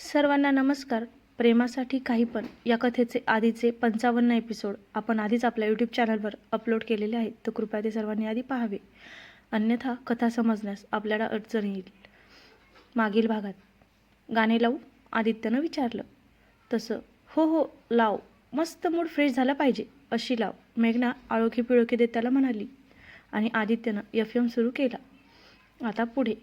सर्वांना नमस्कार. प्रेमासाठी काही पण या कथेचे आधीचे पंचावन्न एपिसोड आपण आधीच आपल्या यूट्यूब चॅनलवर अपलोड केलेले आहेत. तर कृपया ते सर्वांनी आधी पाहावे. अन्यथा कथा समजण्यास आपल्याला अडचण येईल. मागील भागात गाणे लावू आदित्यनं विचारलं. तसं हो हो लाव. मस्त मूड फ्रेश झाला पाहिजे अशी लाव. मेघना आळोखी पिळोखी देत त्याला म्हणाली. आणि आदित्यनं एफ एम सुरू केला. आता पुढे.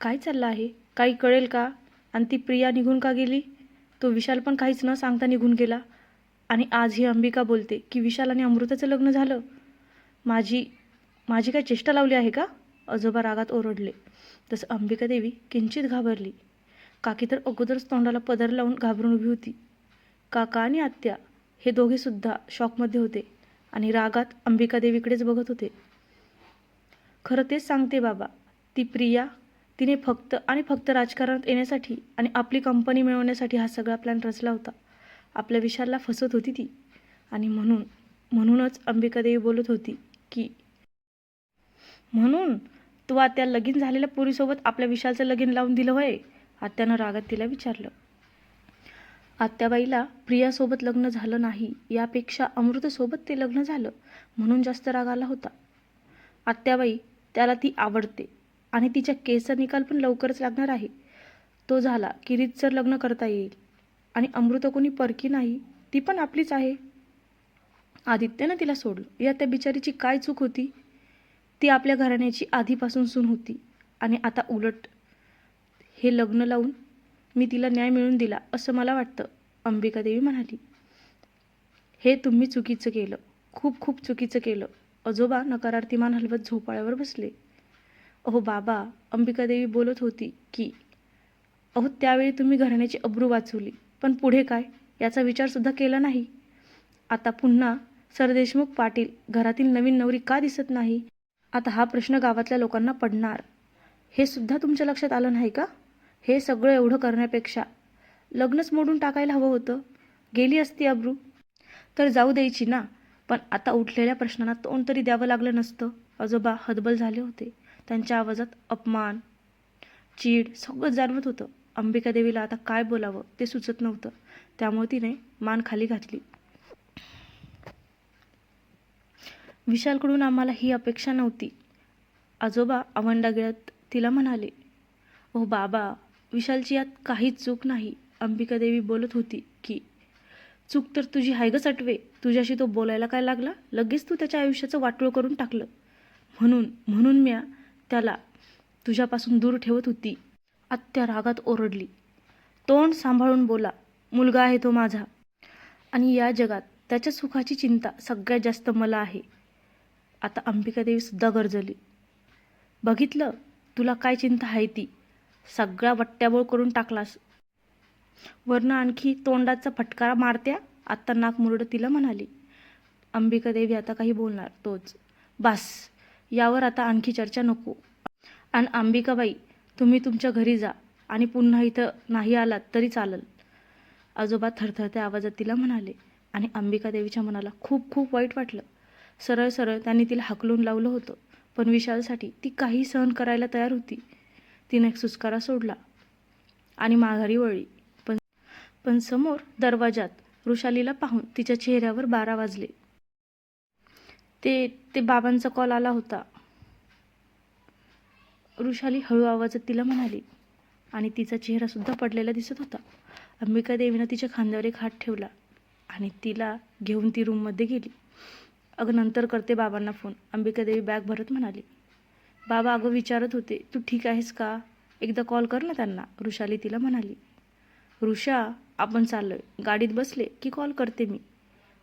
काय चाललं आहे? काही कळेल का? आणि ती प्रिया निघून का गेली? तो विशाल पण काहीच न सांगता निघून गेला. आणि आज ही अंबिका बोलते की विशाल आणि अमृताचं लग्न झालं. माझी माझी काय चेष्टा लावली आहे का? आजोबा रागात ओरडले. तसं अंबिका देवी किंचित घाबरली. काकी तर अगोदरच तोंडाला पदर लावून घाबरून उभी होती. काका आणि आत्या हे दोघेसुद्धा शॉकमध्ये होते आणि रागात अंबिका देवीकडेच बघत होते. खरं तेच सांगते बाबा ती प्रिया तिने फक्त आणि फक्त राजकारणात येण्यासाठी आणि आपली कंपनी मिळवण्यासाठी हा सगळा प्लॅन रचला होता. आपल्या विशालला फसवत होती ती. आणि म्हणून म्हणूनच अंबिकादेवी बोलत होती की म्हणून तू आत्या लगीन झालेल्या पोरीसोबत आपल्या विशालचं लगीन लावून दिलं होय? आत्यानं रागात तिला विचारलं. आत्याबाईला प्रियासोबत लग्न झालं नाही यापेक्षा अमृतसोबत ते लग्न झालं म्हणून जास्त राग आला होता. आत्याबाई त्याला ती आवडते. आणि तिच्या केसचा निकाल पण लवकरच लागणार आहे. तो झाला की रीतसर लग्न करता येईल. आणि अमृत कोणी परकी नाही ती पण आपलीच आहे. आदित्यनं तिला सोडलं. या त्या बिचारीची काय चूक होती? ती आपल्या घराण्याची आधीपासून सून होती. आणि आता उलट हे लग्न लावून मी तिला न्याय मिळवून दिला असं मला वाटतं अंबिकादेवी म्हणाली. हे तुम्ही चुकीचं केलं. खूप खूप चुकीचं केलं. आजोबा नकारार्थी मान हलवत झोपाळ्यावर बसले. अहो बाबा अंबिकादेवी बोलत होती की अहो त्यावेळी तुम्ही घराण्याची अब्रू वाचवली पण पुढे काय? याचा विचारसुद्धा केला नाही. आता पुन्हा सरदेशमुख पाटील घरातील नवीन नवरी का दिसत नाही? आता हा प्रश्न गावातल्या लोकांना पडणार. हे सुद्धा तुमच्या लक्षात आलं नाही का? हे सगळं एवढं करण्यापेक्षा. लग्नच मोडून टाकायला हवं होतं. गेली असती अब्रू. तर जाऊ द्यायची ना. पण आता उठलेल्या प्रश्नांना तोंड तरी द्यावं लागलं नसतं. आजोबा हतबल झाले होते. त्यांच्या आवाजात अपमान चीड सगळं जाणवत होतं. अंबिका देवीला आता काय बोलावं ते सुचत नव्हतं. त्यामुळे तिने मान खाली घातली. विशालकडून आम्हाला ही अपेक्षा नव्हती. आजोबा आवंडा गिळत तिला म्हणाले ओ बाबा विशालची यात काहीच चूक नाही अंबिका देवी बोलत होती की चूक तर तुझी हाय ग सटवे. तुझ्याशी तो बोलायला काय लागला? लगेच तू त्याच्या आयुष्याचं वाटोळ करून टाकलं. म्हणून म्हणून म्या त्याला तुझ्यापासून दूर ठेवत होती. आत्या रागात ओरडली. तोंड सांभाळून बोला मुलगा आहे तो माझा. आणि या जगात त्याच्या सुखाची चिंता सगळ्यात जास्त मला आहे. आता अंबिकादेवीसुद्धा गरजली. बघितलं तुला काय चिंता आहे ती? सगळा वट्ट्याबोळ करून टाकलास. वरनं आणखी तोंडाचा फटकारा मारत्या आत्ता नाक मुरडं तिला म्हणाली अंबिकादेवी आता काही बोलणार तोच. बास. यावर आता आणखी चर्चा नको. आणि अंबिकाबाई तुम्ही तुमच्या घरी जा आणि पुन्हा इथं नाही आलात तरी चालेल. आजोबा थरथरत्या आवाजात तिला म्हणाले आणि अंबिका देवीच्या मनाला खूप खूप वाईट वाटलं. सरळ सरळ त्यांनी तिला हाकलून लावलं होतं पण विशालसाठी ती काही सहन करायला तयार होती. तिने एक सुस्कारा सोडला आणि माघारी वळली. पण पण समोर दरवाजात वृषालीला पाहून तिच्या चेहऱ्यावर बारा वाजले. ते ते बाबांचा कॉल आला होता. वृषाली हळू आवाजात तिला म्हणाली आणि तिचा चेहरासुद्धा पडलेला दिसत होता. अंबिका देवीनं तिच्या खांद्यावर एक हात ठेवला आणि तिला घेऊन ती रूममध्ये गेली. अगं नंतर करते बाबांना फोन अंबिका देवी बॅग भरत म्हणाली बाबा अगं विचारत होते तू ठीक आहेस का? एकदा कॉल कर ना त्यांना वृषाली तिला म्हणाली ऋषा आपण चाललोय. गाडीत बसले की कॉल करते मी.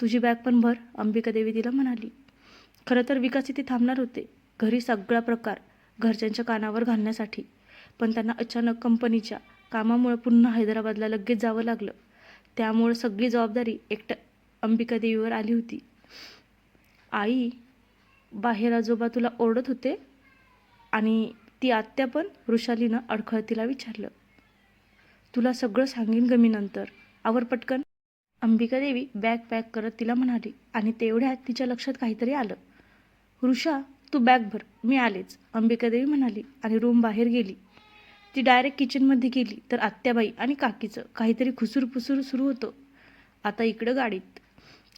तुझी बॅग पण भर अंबिका देवी तिला म्हणाली. खरं तर विकास इथे थांबणार होते घरी सगळा प्रकार घरच्यांच्या कानावर घालण्यासाठी. पण त्यांना अचानक कंपनीच्या कामामुळे पुन्हा हैदराबादला लगेच जावं लागलं. त्यामुळं सगळी जबाबदारी एकट्या अंबिका देवीवर आली होती. आई बाहेर आजोबा तुला ओरडत होते? आणि ती आत्या पण वृषालीनं अडखळतीला विचारलं. तुला सगळं सांगेन ग मी नंतर. आवर पटकन. अंबिका देवी बॅग पॅक करत तिला म्हणाली आणि तेवढ्यात तिच्या लक्षात काहीतरी आलं. वृषा तू बॅग भर. मी आलेच. अंबिकादेवी म्हणाली. आणि रूम बाहेर गेली. ती डायरेक्ट किचनमध्ये गेली. तर आत्याबाई आणि काकीचं काहीतरी खुसूरपुसूर सुरू होतं. आता इकडं गाडीत.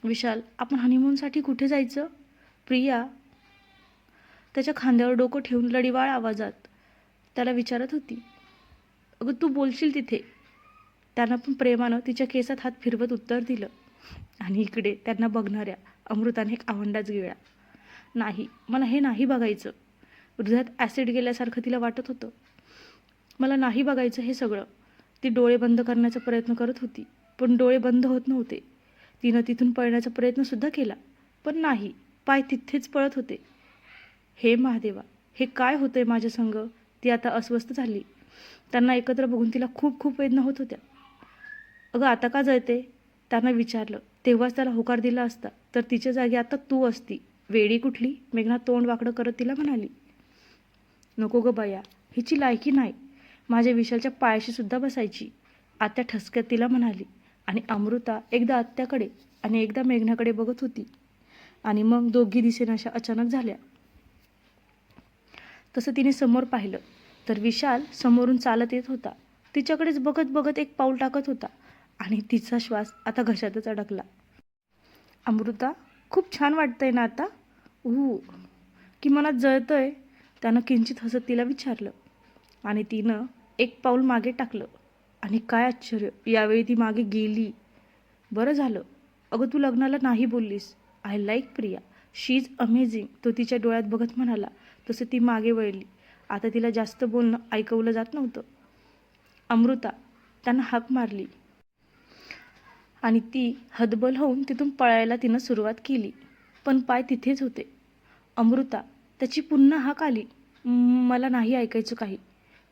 विशाल आपण हनीमूनसाठी कुठे जायचं? प्रिया त्याच्या खांद्यावर डोकं ठेवून लढीवाळ आवाजात त्याला विचारत होती. अगं तू बोलशील तिथे. त्यानं पण प्रेमानं तिच्या केसात हात फिरवत उत्तर दिलं. आणि इकडे त्यांना बघणाऱ्या अमृताने एक आवंडाच गिळा. नाही. मला हे नाही बघायचं. हृदयात ॲसिड गेल्यासारखं तिला वाटत होतं. मला नाही बघायचं हे सगळं. ती डोळे बंद करण्याचा प्रयत्न करत होती. पण डोळे बंद होत नव्हते. तिनं तिथून पळण्याचा प्रयत्नसुद्धा केला. पण नाही. पाय तिथेच पळत होते. हे महादेवा हे काय होतंय माझ्या संग? ती आता अस्वस्थ झाली. त्यांना एकत्र बघून तिला खूप खूप वेदना होत होत्या. अगं आता का जळते? त्यांना विचारलं. तेव्हाच त्याला होकार दिला असता. तर तिच्या जागी आता तू असती. वेडी कुठली? मेघना तोंड वाकडं करत तिला म्हणाली. नको ग बाया हिची लायकी नाही. माझ्या विशालच्या पायाशी सुद्धा बसायची. आत्या ठसक्यात तिला म्हणाली. आणि अमृता एकदा आत्याकडे आणि एकदा मेघनाकडे बघत होती. आणि मग दोघी दिसेनाशा अचानक झाल्या. तसं तिने समोर पाहिलं. तर विशाल समोरून चालत येत होता. तिच्याकडेच बघत बघत एक पाऊल टाकत होता. आणि तिचा श्वास आता घशातच अडकला. अमृता खूप छान वाटतंय ना आता? ऊ की मनात जळतंय त्यानं किंचित हसत तिला विचारलं. आणि तिनं एक पाऊल मागे टाकलं. आणि काय आश्चर्य यावेळी ती मागे गेली. बरं झालं. अगं तू लग्नाला नाही बोललीस. I like Priya. She is amazing तो तिच्या डोळ्यात बघत म्हणाला. तसं ती मागे वळली. आता तिला जास्त बोलणं ऐकवलं जात नव्हतं. अमृता त्यांना हाक मारली. आणि ती हतबल होऊन तिथून पळायला तिनं सुरुवात केली. पण पाय तिथेच होते. अमृता त्याची पुन्हा हाक आली. मला नाही ऐकायचं काही.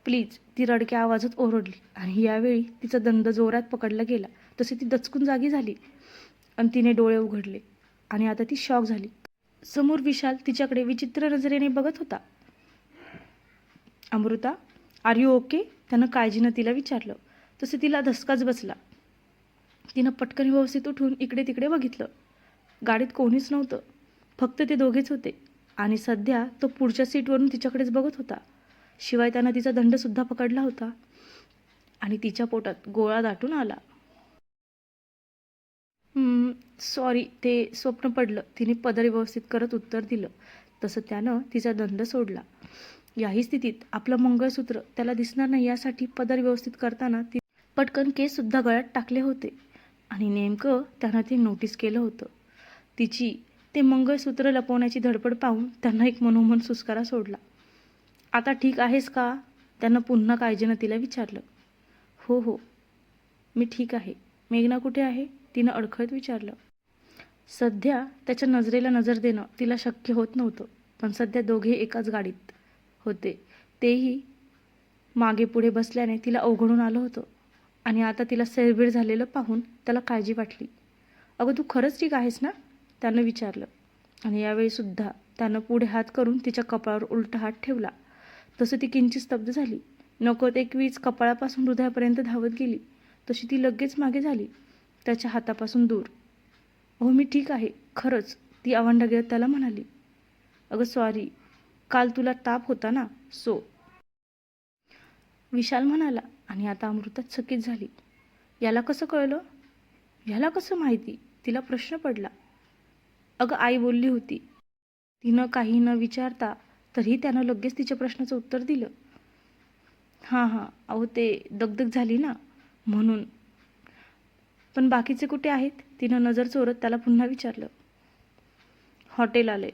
प्लीज. ती रडक्या आवाजात ओरडली आणि यावेळी तिचा दंड जोरात पकडला गेला. तसे ती दचकून जागी झाली आणि तिने डोळे उघडले आणि आता ती शॉक झाली. समोर विशाल तिच्याकडे विचित्र नजरेने बघत होता. अमृता आर यू ओके त्यानं काळजीनं तिला विचारलं. तसे तिला धसकाच बसला. तिनं पटकन व्यवस्थित उठून इकडे तिकडे बघितलं. गाडीत कोणीच नव्हतं. फक्त ते दोघेच होते. आणि सध्या तो पुढच्या सीटवरून तिच्याकडेच बघत होता. शिवाय त्यानं तिचा दंडसुद्धा पकडला होता. आणि तिच्या पोटात गोळा दाटून आला. सॉरी ते स्वप्न पडलं. तिने पदर व्यवस्थित करत उत्तर दिलं. तसं त्यानं तिचा दंड सोडला. याही स्थितीत आपलं मंगळसूत्र त्याला दिसणार नाही यासाठी पदर व्यवस्थित करताना ती पटकन केससुद्धा गळ्यात टाकले होते. आणि नेमकं त्यानं ते नोटीस केलं होतं. तिची. ते मंगळसूत्र लपवण्याची धडपड पाहून त्यांना एक मनोमन सुस्कारा सोडला. आता ठीक आहेस का? त्यानं पुन्हा काळजीनं तिला विचारलं. हो हो. मी ठीक आहे. मेघना कुठे आहे? तिनं अडखळत विचारलं. सध्या त्याच्या नजरेला नजर देणं तिला शक्य होत नव्हतं पण सध्या दोघे एकाच गाडीत होते. तेही मागे पुढे बसल्याने तिला अवघडून आलं होतं आणि आता तिला सेरबीड झालेलं पाहून त्याला काळजी वाटली. अगं तू खरंच ठीक आहेस ना? त्यानं विचारलं. आणि यावेळीसुद्धा त्यानं पुढे हात करून तिच्या कपाळावर उलटा हात ठेवला. तसं ती किंचित स्तब्ध झाली. नकोत एक वीज कपाळापासून हृदयापर्यंत धावत गेली. तशी ती लगेच मागे झाली. त्याच्या हातापासून दूर. हो मी ठीक आहे. खरंच. ती आवांडा त्याला म्हणाली. अगं सॉरी काल तुला ताप होता ना? सो. विशाल म्हणाला आणि आता अमृतात चकित झाली. याला कसं कळलं? याला कसं माहिती? तिला प्रश्न पडला. अगं आई बोलली होती. तिनं काही न विचारता तरीही त्यानं लगेच तिच्या प्रश्नाचं उत्तर दिलं. हां हां अहो ते दगदग झाली ना म्हणून. पण बाकीचे कुठे आहेत? तिनं नजर चोरत त्याला पुन्हा विचारलं. हॉटेल आले.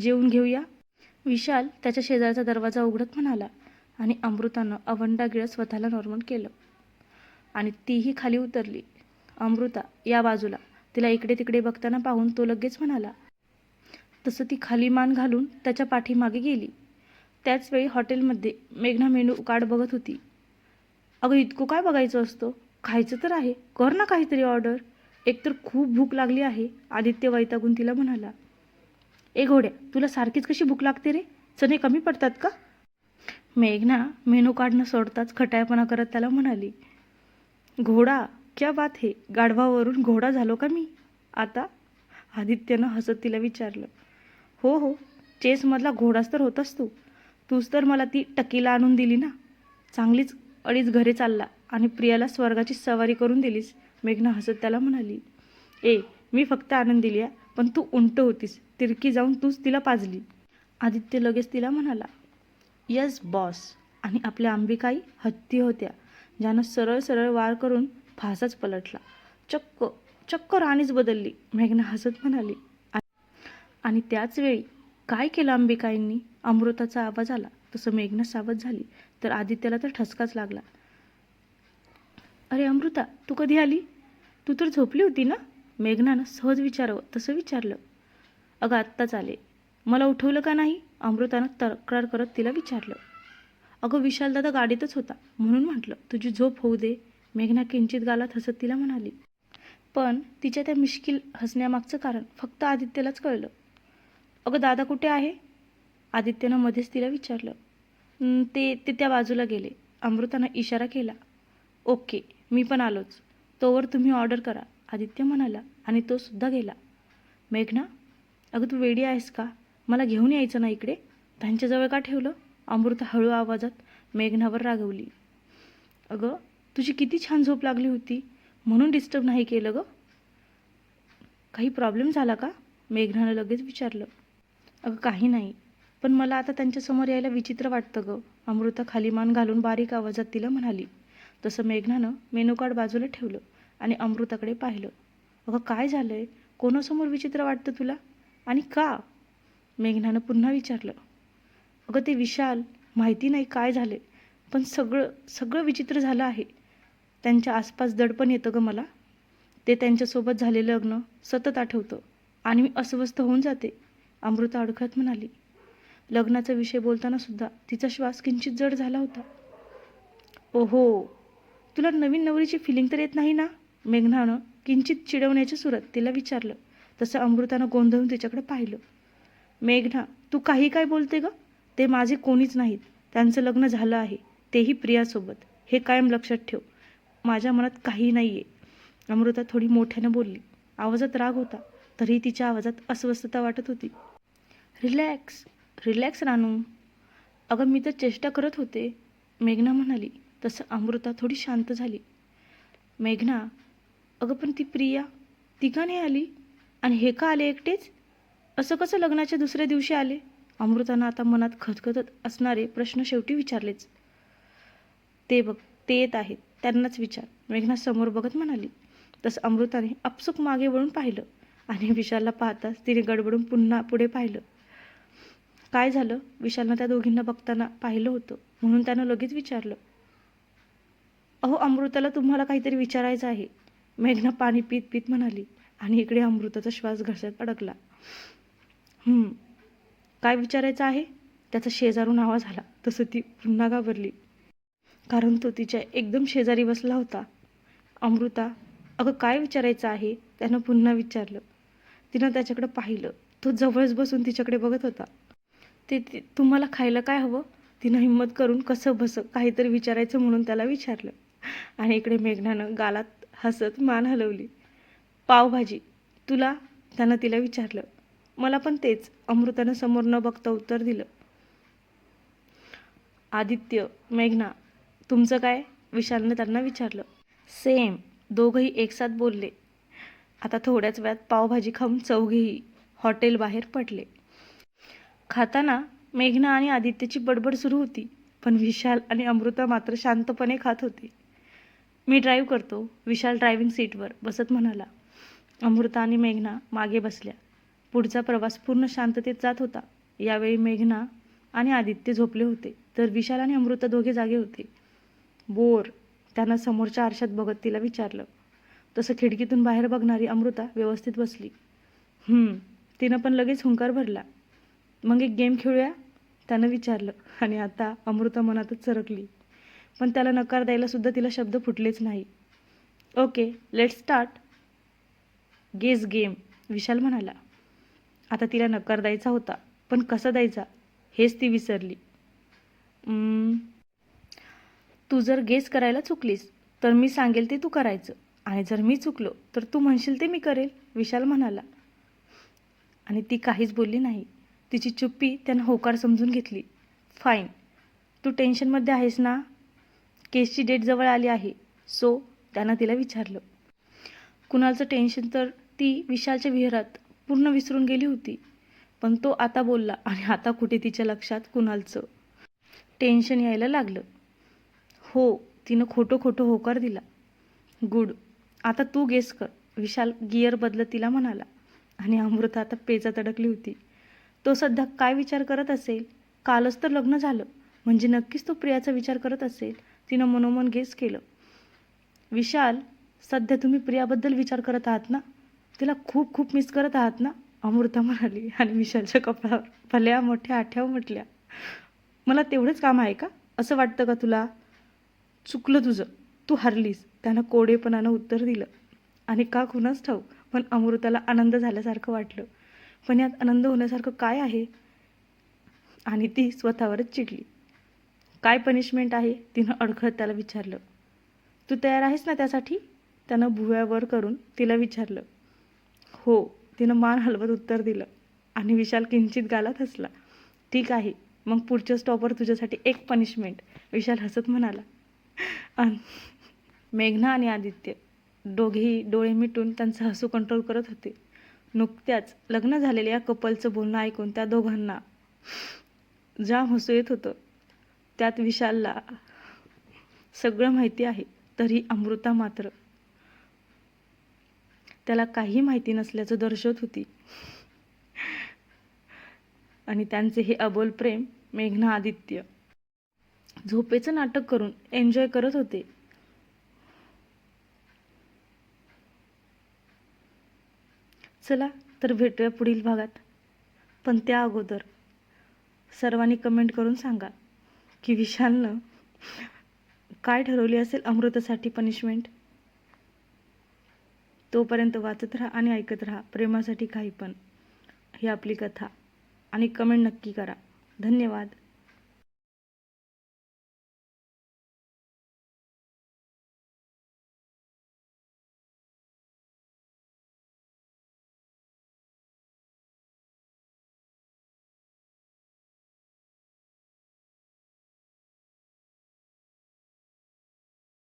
जेवून घेऊया? विशाल त्याच्या शेजारचा दरवाजा उघडत म्हणाला आणि अमृतानं अवंडा गिळत स्वतःला नॉर्मल केलं. आणि तीही खाली उतरली. अमृता या बाजूला. तिला इकडे तिकडे बघताना पाहून तो लगेच म्हणाला तसं ती खाली मान घालून त्याच्या पाठीमागे गेली. त्याचवेळी हॉटेलमध्ये मेघना मेनू कार्ड बघत होती. अगं इतकं काय बघायचं असतं? खायचं तर आहे. कर ना काहीतरी ऑर्डर. एकतर खूप भूक लागली आहे आदित्य वैतागून तिला म्हणाला ए घोड्या तुला सारखीच कशी भूक लागते रे? चणे कमी पडतात का? मेघना मेनू कार्ड न सोडताच खटायपणा करत त्याला म्हणाली घोडा क्या बात हे? गाढवावरून घोडा झालो का मी? आता? आदित्यनं हसत तिला विचारलं. हो हो चेसमधला घोडाच तर होतास तू. तूच तर मला ती टकीला आणून दिली ना. चांगलीच अडीच घरे चालला आणि प्रियाला स्वर्गाची सवारी करून दिलीस मेघना हसत त्याला म्हणाली. ए मी फक्त आनंद दिली आहे पण तू उंट होतीस. तिरकी जाऊन तूच तिला पाजली. आदित्य लगेच तिला म्हणाला. Yes boss. आणि आपल्या अंबिकाई हत्ती होत्या ज्यानं सरळ सरळ वार करून फासाच पलटला. चक्क चक्क राणीच बदलली. मेघना हसत म्हणाली आणि त्याच वेळी काय केलं अंबिकाईंनी? अमृताचा आवाज आला. तसं मेघना सावध झाली. तर आदित्याला तर ठसकाच लागला. अरे अमृता तू कधी आली? तू तर झोपली होती ना? मेघनानं सहज विचारावं तसं विचारलं. अगं आत्ताच आले. मला उठवलं का नाही? अमृतानं तक्रार करत तिला विचारलं. अगं विशालदादा गाडीतच होता. म्हणून म्हटलं तुझी झोप होऊ दे. मेघना किंचित गालात हसत तिला म्हणाली पण तिच्या त्या मिश्किल हसण्यामागचं कारण फक्त आदित्यलाच कळलं. अगं दादा कुठे आहे? आदित्यनं मध्येच तिला विचारलं. ते ते त्या बाजूला गेले. अमृतानं इशारा केला ओके मी पण आलोच. तोवर तुम्ही ऑर्डर करा. आदित्य म्हणाला आणि तो सुद्धा गेला. मेघना अगं तू वेडी आहेस का? मला घेऊन यायचं ना इकडे? त्यांच्याजवळ का ठेवलं? अमृता हळू आवाजात मेघनावर रागवली. अगं तुझी किती छान झोप लागली होती. म्हणून डिस्टर्ब नाही केलं गं. काही प्रॉब्लेम झाला का? मेघनानं लगेच विचारलं. अगं काही नाही. पण मला आता त्यांच्यासमोर यायला विचित्र वाटतं गं. अमृता खाली मान घालून बारीक आवाजात तिला म्हणाली. तसं मेघनानं मेनू कार्ड बाजूला ठेवलं आणि अमृताकडे पाहिलं. अगं काय झालं आहे कोणासमोर विचित्र वाटतं तुला? आणि का? मेघनानं पुन्हा विचारलं. अगं ते विशाल माहिती नाही काय झाले पण सगळं सगळं विचित्र झालं आहे. त्यांच्या आसपास दडपण येतं गं मला. ते त्यांच्यासोबत झालेलं लग्न सतत आठवतं. आणि मी अस्वस्थ होऊन जाते अमृता अडखळत म्हणाली. लग्नाचा विषय बोलताना सुद्धा तिचा श्वास किंचित जड झाला होता. ओहो तुला नवीन नवरीची फिलिंग तर येत नाही ना? मेघनानं किंचित चिडवण्याच्या सुरत तिला विचारलं. तसं अमृतानं गोंधळून तिच्याकडे पाहिलं. मेघना तू काही काय बोलते ग? ते माझे कोणीच नाहीत. त्यांचं लग्न झालं आहे. तेही प्रियासोबत. हे कायम लक्षात ठेव. माझ्या मनात काही नाही आहे अमृता थोडी मोठ्यानं बोलली. आवाजात राग होता. तरीही तिच्या आवाजात अस्वस्थता वाटत होती. रिलॅक्स. रिलॅक्स रानू. अगं मी तर चेष्टा करत होते. मेघना म्हणाली. तसं अमृता थोडी शांत झाली. मेघना अगं पण ती प्रिया ती का नाही आली? आणि हे का आले एकटेच? असं कसं लग्नाच्या दुसऱ्या दिवशी आले? अमृतानं आता मनात खतखतत असणारे प्रश्न शेवटी विचारलेच. ते बघ ते येत आहेत. त्यांनाच विचार. मेघना समोर बघत म्हणाली तसं अमृताने अपसुक मागे वळून पाहिलं आणि विशालला पाहताच तिने गडबडून पुन्हा पुढे पाहिलं. काय झालं? विशालनं त्या दोघींना बघताना पाहिलं होतं म्हणून त्यानं लगेच विचारलं. अहो अमृताला तुम्हाला काहीतरी विचारायचं आहे. मेघना पाणी पीत पीत म्हणाली आणि इकडे अमृताचा श्वास घशात अडकला. काय विचारायचं आहे? त्याचा शेजारून आवाज आला. तसं ती पुन्हा घाबरली. कारण तो तिच्या एकदम शेजारी बसला होता. अमृता अगं काय विचारायचं आहे? त्यानं पुन्हा विचारलं. तिनं त्याच्याकडे पाहिलं. तो जवळच बसून तिच्याकडे बघत होता. ते ती तुम्हाला खायला काय हवं? तिनं हिंमत करून कसं बसं काहीतरी विचारायचं म्हणून त्याला विचारलं. आणि इकडे मेघनानं गालात हसत मान हलवली. पावभाजी तुला? त्यानं तिला विचारलं. मला पण तेच. अमृतानं समोर न बघता उत्तर दिलं. आदित्य मेघना तुमचं काय? विशालने त्यांना विचारलं. सेम दोघंही एकसाथ बोलले. आता थोड्याच वेळात पावभाजी खाऊन चौघेही हॉटेल बाहेर पडले. खाताना मेघना आणि आदित्यची बडबड सुरू होती पण विशाल आणि अमृता मात्र शांतपणे खात होते. मी ड्राईव्ह करतो विशाल ड्रायव्हिंग सीटवर बसत म्हणाला. अमृता आणि मेघना मागे बसल्या. पुढचा प्रवास पूर्ण शांततेत जात होता. यावेळी मेघना आणि आदित्य झोपले होते तर विशाल आणि अमृता दोघे जागे होते. बोर त्यांना समोरच्या आरशात बघत तिला विचारलं. तसं खिडकीतून बाहेर बघणारी अमृता व्यवस्थित बसली. तिनं पण लगेच हुंकार भरला. मग एक गेम खेळूया? त्यानं विचारलं. आणि आता अमृता मनातच सरकली पण त्याला नकार द्यायला सुद्धा तिला शब्द फुटलेच नाही. Okay let start. Guess game Vishal म्हणाला. आता तिला नकार द्यायचा होता पण कसा द्यायचा हेच ती विसरली. तू जर गेस करायला चुकलीस तर मी सांगेल ते तू करायचं. आणि जर मी चुकलो तर तू म्हणशील ते मी करेल विशाल म्हणाला. आणि ती काहीच बोलली नाही. तिची चुप्पी त्यानं होकार समजून घेतली. फाईन तू टेन्शनमध्ये आहेस ना? केसची डेट जवळ आली आहे. सो त्यानं तिला विचारलं. कुणालचं टेन्शन तर ती विशालच्या विहरात पूर्ण विसरून गेली होती. पण तो आता बोलला आणि आता कुठे तिच्या लक्षात कुणालचं? टेन्शन यायला लागलं. हो तिनं खोटं खोटं होकार दिला. गुड आता तू गेस कर. विशाल गिअर बदलत तिला म्हणाला. आणि अमृता आता पेचात अडकली होती. तो सध्या काय विचार करत असेल? कालच तर लग्न झालं. म्हणजे नक्कीच तो प्रियाचा विचार करत असेल. तिनं मनोमन गेस केलं. विशाल सध्या तुम्ही प्रियाबद्दल विचार करत आहात ना? तिला खूप खूप मिस करत आहात ना? अमृता म्हणाली. आणि विशालच्या कपडावर भल्या मोठ्या आठ्याव म्हटल्या. मला तेवढंच काम आहे का? असं वाटतं का तुला? चुकलं तुझं. तू हरलीस. त्यानं कोडेपणानं उत्तर दिलं. आणि का कुणाच ठाऊ पण अमृताला आनंद झाल्यासारखं वाटलं. पण यात आनंद होण्यासारखं काय आहे? आणि ती स्वतःवरच चिडली. काय पनिशमेंट आहे? तिनं अडखळत त्याला विचारलं. तू तयार आहेस ना त्यासाठी? त्यानं भुव्यावर करून तिला विचारलं. हो तिनं मान हलवत उत्तर दिलं. आणि विशाल किंचित गालात हसला. ठीक आहे. मग पुढच्या स्टॉपवर तुझ्यासाठी एक पनिशमेंट विशाल हसत म्हणाला. मेघना आणि आदित्य दोघेही डोळे मिटून त्यांचं हसू कंट्रोल करत होते. नुकत्याच लग्न झालेल्या कपलचं बोलणं ऐकून त्या दोघांना जाम हसू येत होतं. त्यात विशालला सगळं माहिती आहे तरी अमृता मात्र त्याला काही माहिती नसल्याचं दर्शवत होती. आणि त्यांचे हे अबोल प्रेम मेघना आदित्य झोपेचं नाटक करून एन्जॉय करत होते. चला तर भेटूया पुढील भागात. पण त्या अगोदर सर्वांनी कमेंट करून सांगा की विशालनं काय ठरवली असेल अमृतासाठी पनिशमेंट तोपर्यंत वाचत राहा आणि ऐकत राहा. प्रेमासाठी काही पण. ही आपली कथा. आणि कमेंट नक्की करा. धन्यवाद.